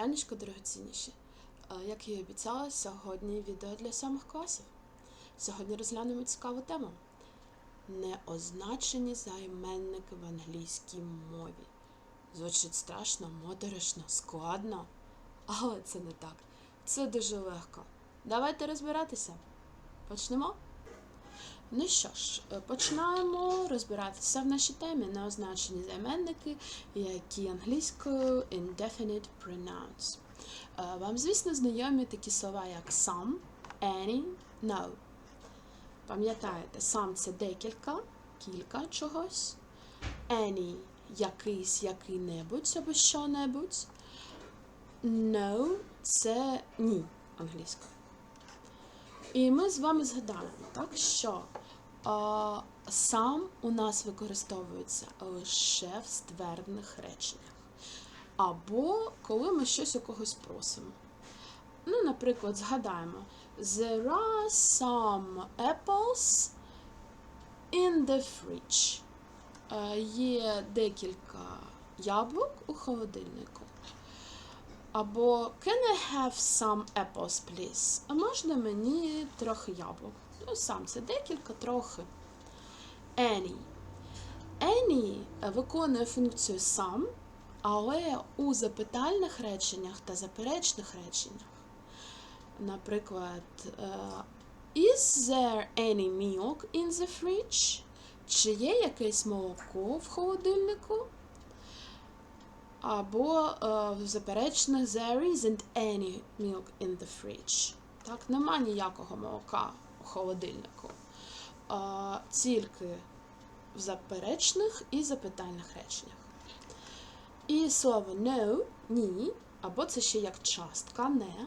Вітанечко, дорогоцінніші. Е, Як і обіцяла, сьогодні відео для самих класів. Сьогодні розглянемо цікаву тему. Неозначені займенники в англійській мові. Звучить страшно, моторошно, складно. Але це не так. Це дуже легко. Давайте розбиратися. Почнемо? Ну що ж, починаємо розбиратися в нашій темі неозначені займенники, які англійською indefinite pronouns. Е, Вам, звісно, знайомі такі слова, як some, any, no. Пам'ятаєте, some – це декілька, кілька чогось. Any – якийсь, який-небудь або що-небудь. No – це ні англійською. І ми з вами згадаємо, так, що сам у нас використовується лише в ствердних реченнях. Або коли ми щось у когось просимо. Ну, наприклад, згадаємо: There are some apples in the fridge. Е, Є декілька яблук у холодильнику. Або Can I have some apples, please? А можна мені трохи яблук? Ну, сам це декілька, трохи. Any. Any виконує функцію сам, але у запитальних реченнях та заперечних реченнях. Наприклад, е, Is there any milk in the fridge? Чи є якесь молоко в холодильнику? Або е, в заперечних There isn't any milk in the fridge. Так, нема ніякого молока холодильнику. Тільки в заперечних і запитальних реченнях. І слово no ні, або це ще як частка не.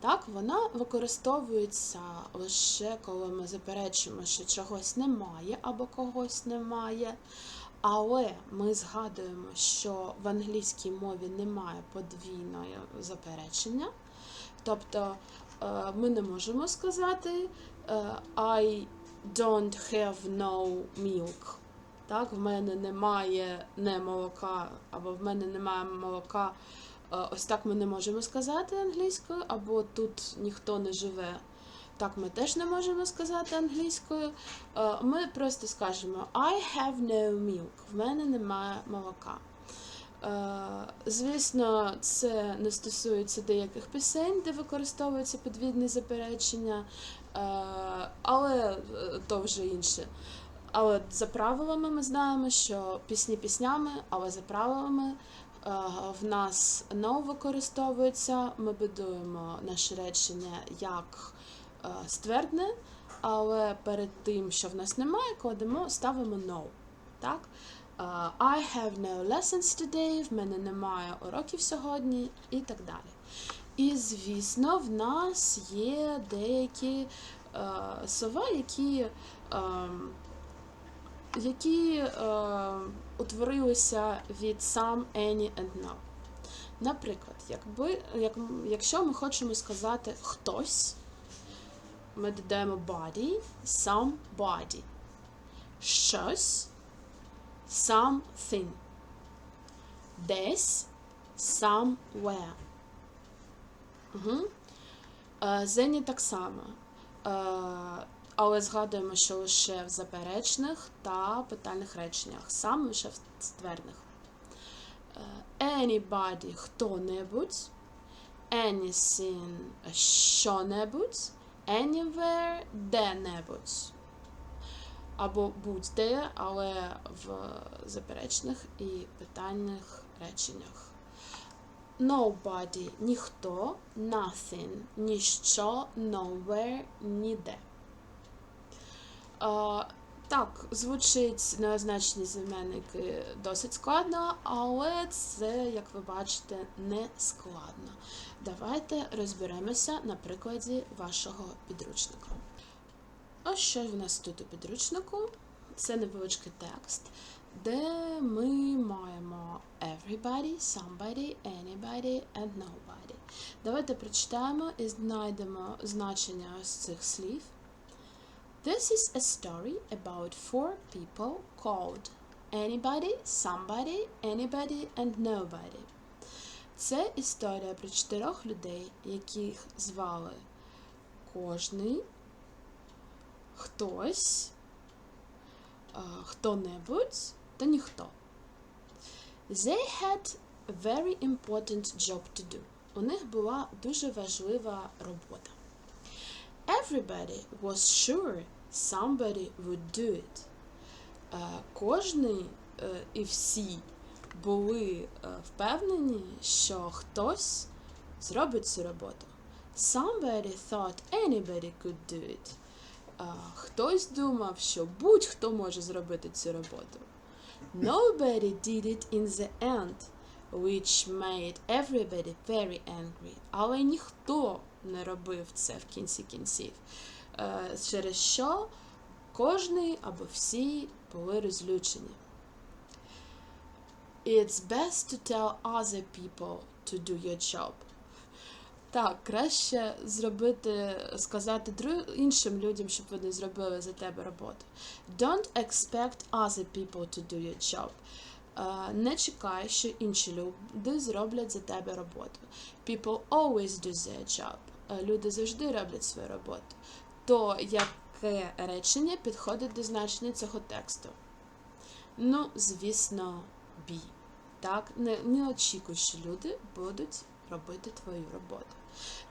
Так, вона використовується лише коли ми заперечуємо, що чогось немає або когось немає. Але ми згадуємо, що в англійській мові немає подвійного заперечення. Тобто ми не можемо сказати е, I don't have no milk. Так, в мене немає не молока, або в мене немає молока. Е, Ось так ми не можемо сказати англійською, або тут ніхто не живе. Так ми теж не можемо сказати англійською. Е, Ми просто скажемо I have no milk. В мене немає молока. Звісно, це не стосується деяких пісень, де використовується подвійне заперечення, але е, то вже інше. Але за правилами ми знаємо, що пісні піснями, але за правилами в нас no використовується. Ми будуємо наше речення як ствердне, але перед тим, що в нас немає, кладемо, ставимо no. Так? I have no lessons today, в мене немає уроків сьогодні і так далі. І, звісно, в нас є деякі е, слова, які. Е, які е, утворилися від some, any and no. Наприклад, якби, як, якщо ми хочемо сказати хтось, ми додаємо body, somebody. Щось, something. Десь, somewhere. Угу. Зені так само. Е, але згадуємо, що лише в заперечних та питальних реченнях, сам лише в ствердних. Е, Anybody хто-небудь, anything що-небудь, anywhere де-небудь. Або будь-де, але в заперечних і питальних реченнях. Nobody ніхто, nothing ніщо, nowhere ніде. Е, Так, звучить неозначені займенники досить складно, але це, як ви бачите, не складно. Давайте розберемося на прикладі вашого підручника. Ось що в нас тут у підручнику. Це невеличкий текст, де ми маємо everybody, somebody, anybody and nobody. Давайте прочитаємо і знайдемо значення ось цих слів. This is a story about four people called anybody, somebody, anybody, and nobody. Це історія про чотирьох людей, яких звали кожний, хтось, е, хто-небудь та ніхто. They had a very important job to do. У них була дуже важлива робота. Everybody was sure somebody would do it. Е, Кожний е, і всі були впевнені, що хтось зробить цю роботу. Somebody thought anybody could do it. Хтось думав, що будь-хто може зробити цю роботу. Nobody did it in the end, which made everybody very angry. Але ніхто не робив це в кінці кінців. Е, Через що кожний або всі були розлючені. It's best to tell other people to do your job. Так, краще зробити, сказати іншим людям, щоб вони зробили за тебе роботу. Don't expect other people to do your job. Е, Не чекай, що інші люди зроблять за тебе роботу. People always do their job. Е, Люди завжди роблять свою роботу. То яке речення підходить до значення цього тексту? Ну, звісно, be. Так, не, не очікуй, що люди будуть робити твою роботу.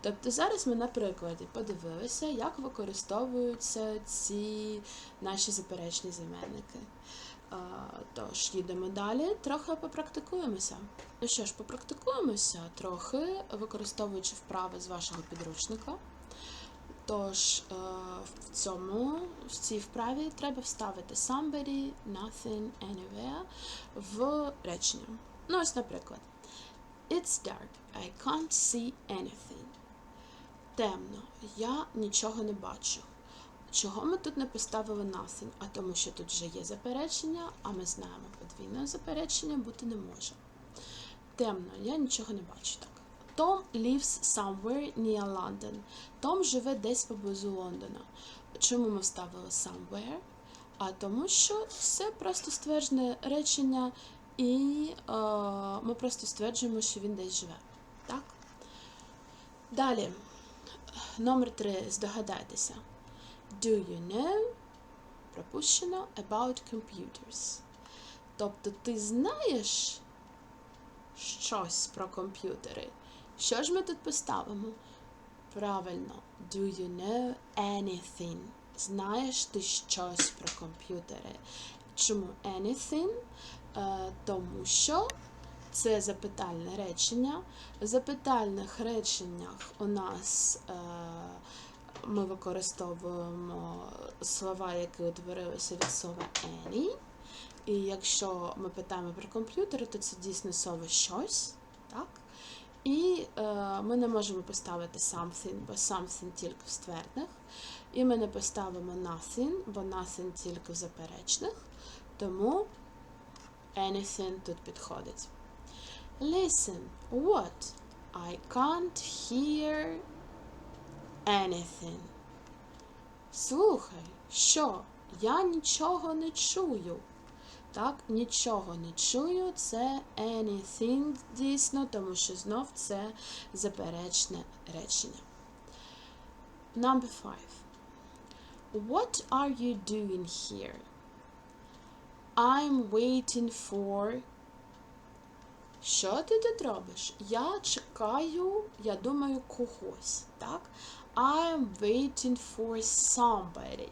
Тобто зараз ми на прикладі подивилися, як використовуються ці наші заперечні займенники. Тож, їдемо далі, трохи попрактикуємося. Ну що ж, попрактикуємося трохи, використовуючи вправи з вашого підручника. Тож е, в цьому в цій вправі треба вставити somebody, nothing, anywhere в речення. Ну, ось, наприклад, It's dark. I can't see anything. Темно. Я нічого не бачу. Чого ми тут не поставили nothing? А тому, що тут вже є заперечення, а ми знаємо, подвійне заперечення бути не може. Темно, я нічого не бачу так. Tom lives somewhere near London. Том живе десь поблизу Лондона. Чому ми вставили somewhere? А тому, що це просто стверджене речення, і е, ми просто стверджуємо, що він десь живе. Так? Далі. Номер три. Здогадайтеся. Do you know? Пропущено about computers. Тобто ти знаєш щось про комп'ютери. Що ж ми тут поставимо? Правильно, do you know anything? Знаєш ти щось про комп'ютери? Чому anything? Е, тому що це запитальне речення. В запитальних реченнях у нас е, ми використовуємо слова, які утворилися від слова any. І якщо ми питаємо про комп'ютери, то це дійсно слово щось. так? І е, ми не можемо поставити something, бо something тільки в ствердних. І ми не поставимо nothing, бо nothing тільки в заперечних. Тому anything тут підходить. Listen, what? I can't hear anything. Слухай, що? Я нічого не чую. Так, нічого не чую, це anything дійсно, тому що знов це заперечне речення. Number five. What are you doing here? I'm waiting for. Що ти тут робиш? Я чекаю, я думаю, когось. Так? I'm waiting for somebody.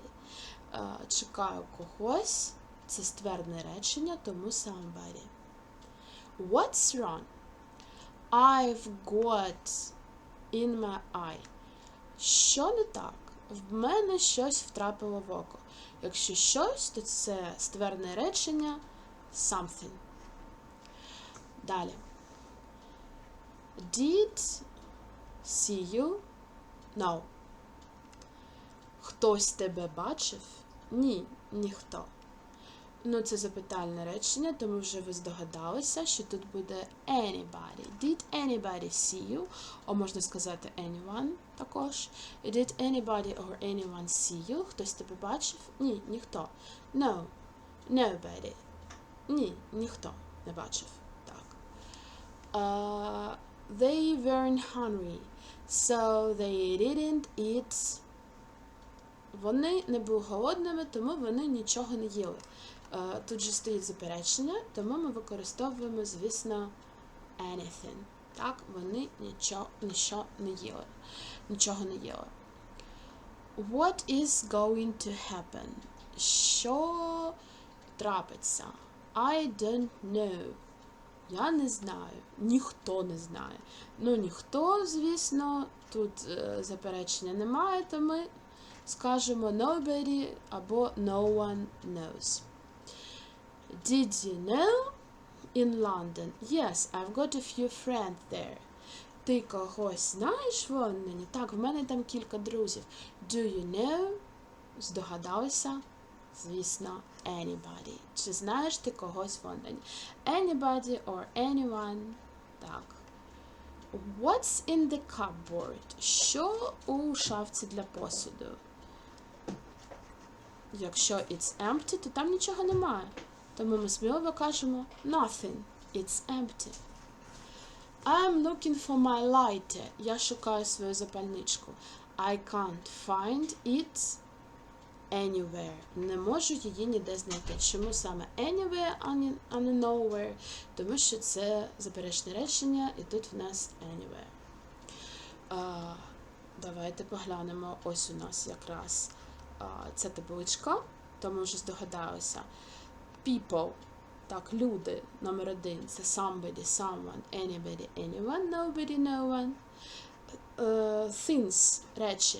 Е, Чекаю когось. Це ствердне речення, тому somebody. What's wrong? I've got in my eye. Що не так? В мене щось втрапило в око. Якщо щось, то це ствердне речення something. Далі. Did see you? No. Хтось тебе бачив? Ні, ніхто. Ну, це запитальне речення, тому вже ви здогадалися, що тут буде anybody. Did anybody see you? О, можна сказати anyone також. Did anybody or anyone see you? Хтось тебе бачив? Ні, ніхто. No. Nobody. Ні, ніхто не бачив. Так. Uh, they weren't hungry, so they didn't eat. Вони не були голодними, тому вони нічого не їли. Е, Тут же стоїть заперечення, тому ми використовуємо, звісно, anything. Так, вони нічого, нічого не їли. Нічого не їли. What is going to happen? Що трапиться? I don't know. Я не знаю. Ніхто не знає. Ну, ніхто, звісно, тут е, заперечення немає, то ми скажемо nobody або no one knows. Did you know? In London. Yes, I've got a few friends there. Ти когось знаєш в Лондоні? Так, в мене там кілька друзів. Do you know? Здогадалися? Звісно, anybody. Чи знаєш ти когось в Лондоні? Anybody or anyone. Так. What's in the cupboard? Що у шафці для посуду? Якщо it's empty, то там нічого немає. Тому ми сміливо кажемо nothing. It's empty. I'm looking for my lighter. Я шукаю свою запальничку. I can't find it anywhere. Не можу її ніде знайти. Чому саме anywhere, а не, nowhere? Тому що це заперечне речення, і тут в нас anywhere. А, давайте поглянемо. Ось у нас якраз ця табличка, то ми вже здогадалися. People. Так, люди номер один це somebody, someone, anybody, anyone, nobody, no one. Е, things речі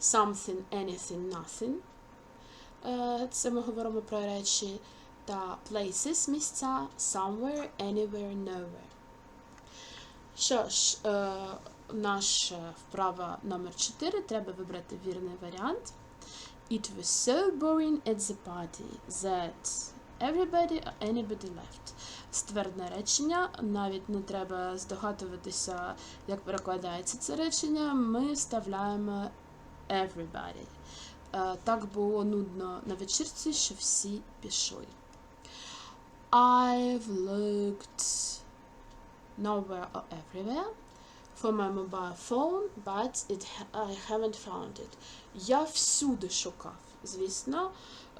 something, anything, nothing. Е, Це ми говоримо про речі та places, місця, somewhere, anywhere, nowhere. Що ж, е, наша вправа номер 4 треба вибрати вірний варіант. It was so boring at the party that everybody or anybody left. Ствердне речення, навіть не треба здогадуватися, як перекладається це речення. Ми вставляємо everybody. Е, Так було нудно на вечірці, що всі пішли. I've looked nowhere or everywhere for my mobile phone, but it I haven't found it. Я всюди шукав. Звісно,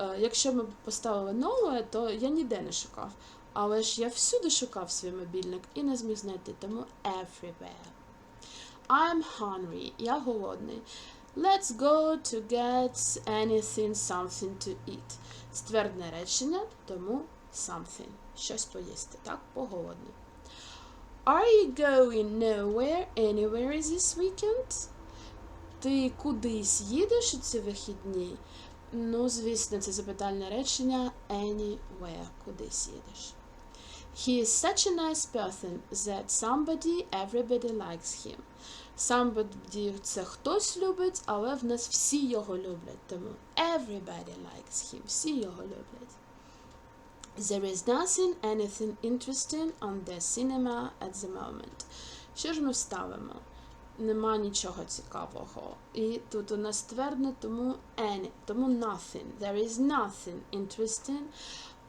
Е, якщо ми поставили nowhere, то я ніде не шукав. Але ж я всюди шукав свій мобільник і не зміг знайти, тому everywhere. I'm hungry. Я голодний. Let's go to get anything, something to eat. Ствердне речення, тому something. Щось поїсти, так? Поголодний. Are you going nowhere, anywhere this weekend? Ти кудись їдеш у ці вихідні? Ну, звісно, це запитальне речення anywhere. Кудись їдеш. He is such a nice person that somebody, everybody likes him. Somebody – це хтось любить, але в нас всі його люблять. Тому everybody likes him. Всі його люблять. There is nothing, anything interesting on the cinema at the moment. Що ж ми вставимо? Нема нічого цікавого. І тут у нас твердно, тому any, тому nothing. There is nothing interesting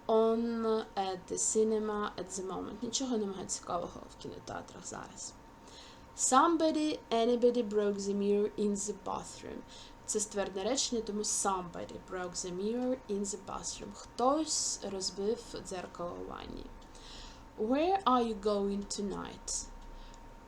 on at the cinema at the moment. Нічого немає цікавого в кінотеатрах зараз. Somebody, anybody broke the mirror in the bathroom. Це ствердне речення, тому somebody broke the mirror in the bathroom. Хтось розбив дзеркало у ванні. Where are you going tonight?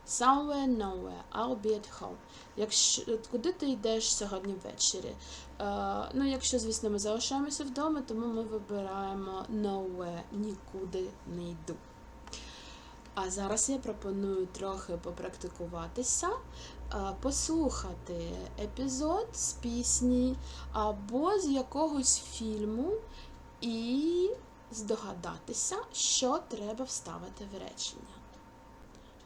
Somewhere, nowhere. I'll be at home. Якщо куди ти йдеш сьогодні ввечері? Е, ну, якщо, звісно, ми залишаємося вдома, тому ми вибираємо nowhere. Нікуди не йду. А зараз я пропоную трохи попрактикуватися, е, послухати епізод з пісні або з якогось фільму і здогадатися, що треба вставити в речення.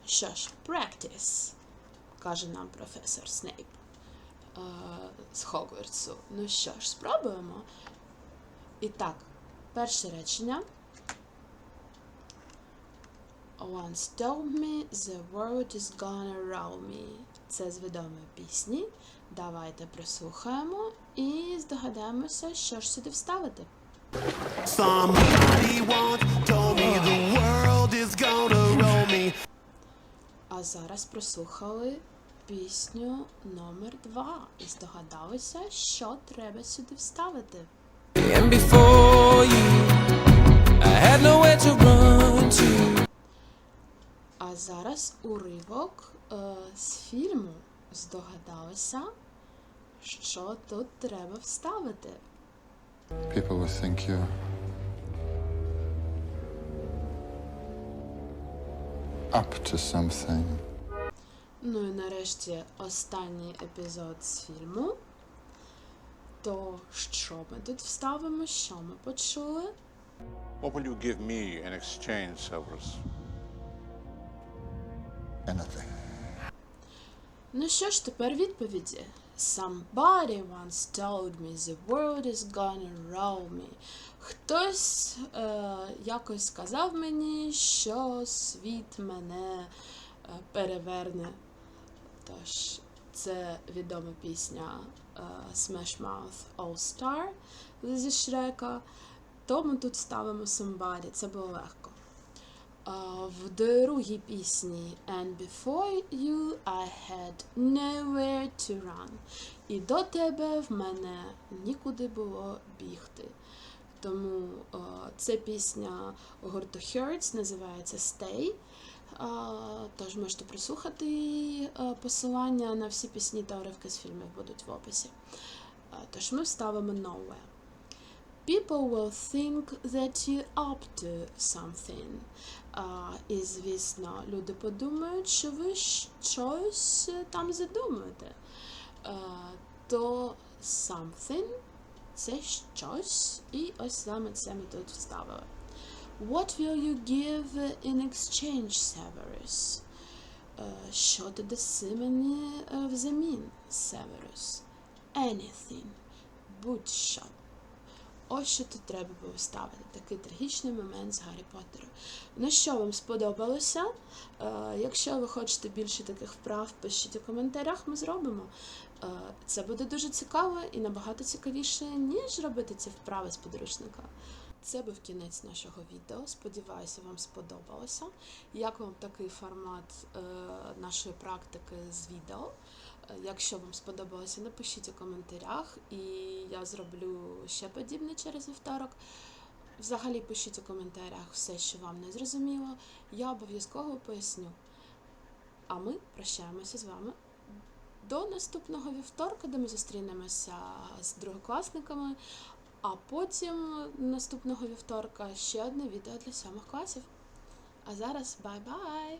Що ж, practice, каже нам професор Снейп е, з Хогвартсу. Ну що ж, спробуємо. І так, перше речення. Once told me the world is gonna roll me. Це з відомої пісні. Давайте прослухаємо і здогадаємося, що ж сюди вставити. Somebody once told me the world is gonna roll me. А зараз прослухали пісню номер два і здогадалися, що треба сюди вставити. And before you, I had nowhere зараз уривок е, з фільму здогадалися, що тут треба вставити. People will think you're up to something. Ну і нарешті останній епізод з фільму. То що ми тут вставимо? Що ми почули? What will you give me in exchange, Severus? Anything. Ну що ж, тепер відповіді. Somebody once told me the world is gonna roll me. Хтось е, якось сказав мені, що світ мене е, переверне. Тож, це відома пісня е, Smash Mouth All Star зі Шрека. Тому тут ставимо Somebody. Це було легко. В другій пісні And before you I had nowhere to run. І до тебе в мене нікуди було бігти. Тому а, це пісня гурту Hertz, називається Stay. А, Тож можете прослухати посилання на всі пісні та уривки з фільмів будуть в описі. А, Тож ми вставимо Nowhere. People will think that you're up to something. А, і, звісно, люди подумають, що ви щось там задумуєте. А, то something це щось, і ось саме це ми тут вставили. What will you give in exchange, Severus? Е, Що ти даси мені е, взамін, Severus? Anything. Будь-що. Ось що тут треба було ставити. Такий трагічний момент з Гаррі Поттером. Ну що вам сподобалося? Е, якщо ви хочете більше таких вправ, пишіть у коментарях, ми зробимо. Е, це буде дуже цікаво і набагато цікавіше, ніж робити ці вправи з підручника. Це був кінець нашого відео. Сподіваюся, вам сподобалося. Як вам такий формат е, нашої практики з відео? Якщо вам сподобалося, напишіть у коментарях, і я зроблю ще подібне через вівторок. Взагалі пишіть у коментарях все, що вам не зрозуміло. Я обов'язково поясню. А ми прощаємося з вами до наступного вівторка, де ми зустрінемося з другокласниками. А потім наступного вівторка ще одне відео для сьомих класів. А зараз бай-бай!